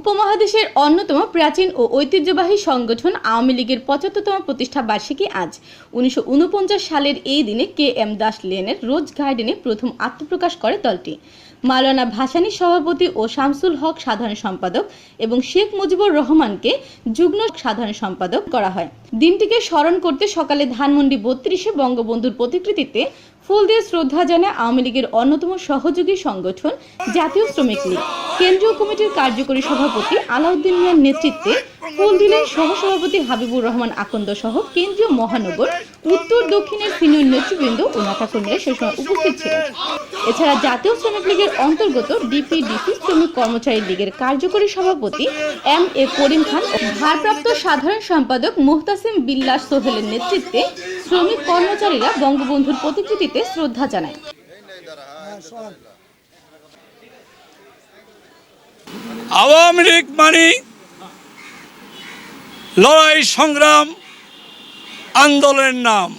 উপমহাদেশের অন্যতম প্রাচীন ও ঐতিহ্যবাহী সংগঠন আওয়ামী লীগের পঁচাত্তরতম প্রতিষ্ঠা বার্ষিকী আজ। উনিশশো উনপঞ্চাশ সালের এই দিনে কে এম দাস লেনের রোজ গার্ডেনে প্রথম আত্মপ্রকাশ করে দলটি। মাওলানা ভাসানী সভাপতি ও শামসুল হক সাধারণ সম্পাদক এবং শেখ মুজিবুর রহমানকে যুগ্ম সাধারণ সম্পাদক করা হয়। দিনটিকে স্মরণ করতে সকালে ধানমন্ডি বত্রিশে বঙ্গবন্ধুর প্রতিকৃতিতে ফুল দিয়ে শ্রদ্ধা জানায় আওয়ামী লীগের অন্যতম সহযোগী সংগঠন জাতীয় শ্রমিক লীগ। কেন্দ্রীয় কমিটির কার্যকরী সভাপতি আলাউদ্দিন মিয়ার নেতৃত্বে ফুল দিলেন সহসভাপতি হাবিবুর রহমান আকন্দ সহ কেন্দ্রীয় মহানগর, উত্তর দক্ষিণের সিনিয়র নেতৃবৃন্দ ও নেতাকর্মীরা সে সময় উপস্থিত ছিলেন। এছাড়া জাতীয় শ্রমিক লীগের অন্তর্গত ডিপিডিসি শ্রমিক কর্মচারী লীগের কার্যকরী সভাপতি এম এ করিম খান ভারপ্রাপ্ত সাধারণ সম্পাদক মুহতাসিম বিল্লাস সোহেলের নেতৃত্বে শ্রমিক কর্মচারীরা বঙ্গবন্ধুর প্রতিকৃতিতে শ্রদ্ধা জানায়। আওয়ামী লীগ মানে লড়াই সংগ্রাম আন্দোলনের নাম।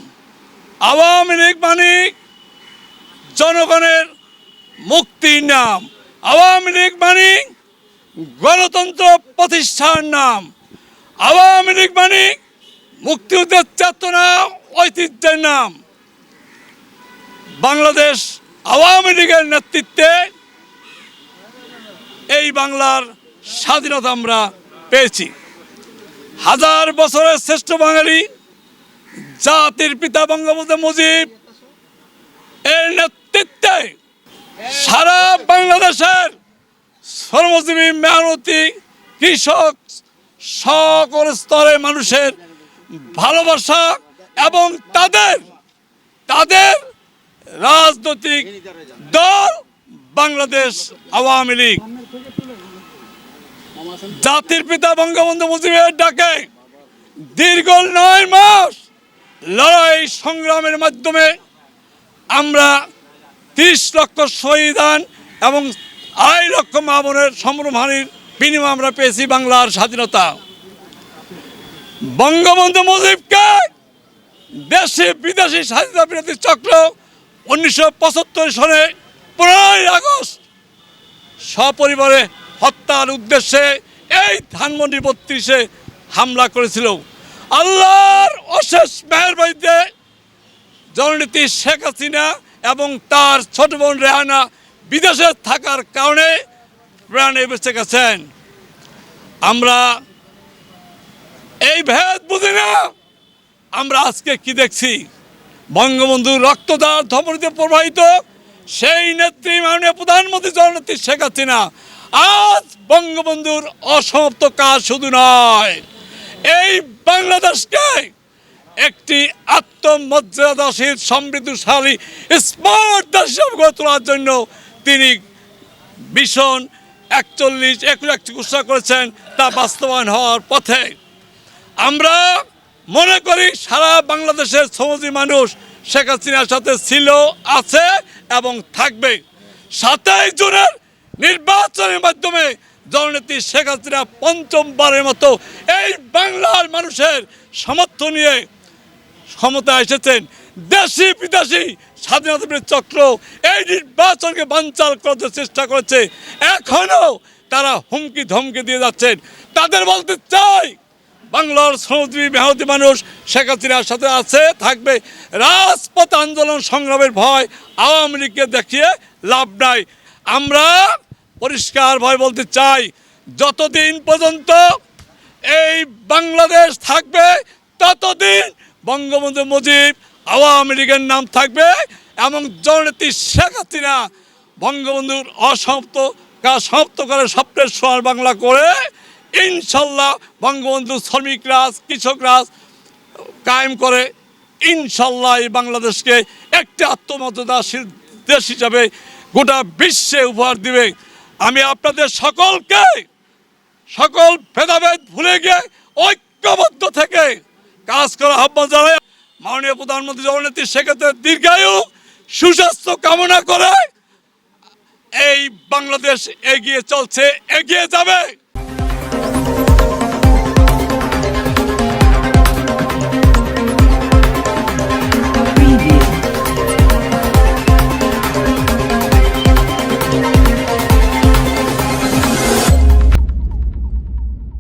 আওয়ামী লীগ মানে জনগণের মুক্তির নাম। আওয়ামী লীগ মানে গণতন্ত্র প্রতিষ্ঠার নাম। আওয়ামী লীগ মানে মুক্তিযুদ্ধের চেতনা ঐতিহ্যের নাম। বাংলাদেশ আওয়ামী লীগের নেতৃত্বে এই বাংলার স্বাধীনতা আমরা পেয়েছি। হাজার বছরের শ্রেষ্ঠ বাঙালি, জাতির পিতা বঙ্গবন্ধু মুজিব, এর নেতৃত্বে সারা বাংলাদেশের শ্রমজীবী, মেহনতি, কৃষক, সকল স্তরের মানুষের ভালোবাসা এবং তাদের তাদের রাজনৈতিক দল বাংলাদেশ আওয়ামী লীগ। জাতির পিতা বঙ্গবন্ধু মুজিবের ডাকে দীর্ঘ নয় মাস লড়াই সংগ্রামের মাধ্যমে আমরা তিরিশ লক্ষ শহীদান এবং আড়াই লক্ষ মামনের সম্ভ্রমহানির বিনিময় আমরা পেয়েছি বাংলার স্বাধীনতা। বঙ্গবন্ধু মুজিবকে দেশে, বিদেশি স্বাধীনতা বিরোধী চক্র উনিশশো পঁচাত্তর সনে পনেরোই আগস্ট সপরিবারে হত্যার উদ্দেশ্যে এই ধানমন্ডি বত্রিশে হামলা করেছিল। আল্লাহর অশেষ মেহরবাইতে জননীতি শেখ হাসিনা এবং তার ছোট বোন রেহানা বিদেশে থাকার কারণে প্রাণে বেঁচে গেছেন। আমরা এই ভেদ বুঝি না। আমরা আজকে কি দেখছি? বঙ্গবন্ধুর রক্তদার ধমনীতে প্রবাহিত সেই নেত্রী মাননীয় প্রধানমন্ত্রী জননেত্রী শেখ হাসিনা। আজ বঙ্গবন্ধুর অসমাপ্ত কাজ শুধু নয়, এই বাংলাদেশকে একটি আত্মমর্যাদাশীল, সমৃদ্ধশালী, স্মার্ট দেশ গড়ে তোলার জন্য তিনি ভীষণ একচল্লিশ, একুশ ঘোষণা করেছেন, তা বাস্তবায়ন হওয়ার পথে। আমরা মনে করি সারা বাংলাদেশের সমাজী মানুষ শেখ হাসিনার সাথে ছিল, আছে এবং থাকবে। সাতাই জুনের নির্বাচনের মাধ্যমে জননেত্রী শেখ হাসিনা পঞ্চমবারের মতো এই বাংলার মানুষের সমর্থন নিয়ে ক্ষমতায় এসেছেন। দেশি বিদেশি স্বাধীনতা চক্র এই নির্বাচনকে বানচাল করতে চেষ্টা করেছে। এখনও তারা হুমকি ধমকি দিয়ে যাচ্ছেন। তাদের বলতে চাই বাংলার শ্রমজীবী মেহনতি মানুষ শেখ হাসিনার সাথে আছে, থাকবে। রাজপথ আন্দোলন সংগ্রামের ভয় আওয়ামী লীগকে দেখিয়ে লাভ নাই। আমরা পরিষ্কার ভয় বলতে চাই, যতদিন পর্যন্ত এই বাংলাদেশ থাকবে, ততদিন বঙ্গবন্ধু মুজিব আওয়ামী লীগের নাম থাকবে এবং জননেত্রী শেখ হাসিনা বঙ্গবন্ধুর অসমাপ্ত কাজ সমাপ্ত করে স্বপ্নের সোনার বাংলা করে ইনশাল্লাহ বঙ্গবন্ধু শ্রমিক রাজ, কৃষক রাজ কায়েম করে ইনশাল্লাহ এই বাংলাদেশকে একটি আত্মমর্যাদাশীল দেশ হিসাবে গোটা বিশ্বে উপহার দিবে। আমি আপনাদের সকলকে, সকল ভেদাভেদ ভুলে গিয়ে ঐক্যবদ্ধ থেকে কাজ করা আহ্বান জানাই। মাননীয় প্রধানমন্ত্রী জননেত্রী সেক্ষেত্রে দীর্ঘায়ু সুস্বাস্থ্য কামনা করে এই বাংলাদেশ এগিয়ে চলছে, এগিয়ে যাবে।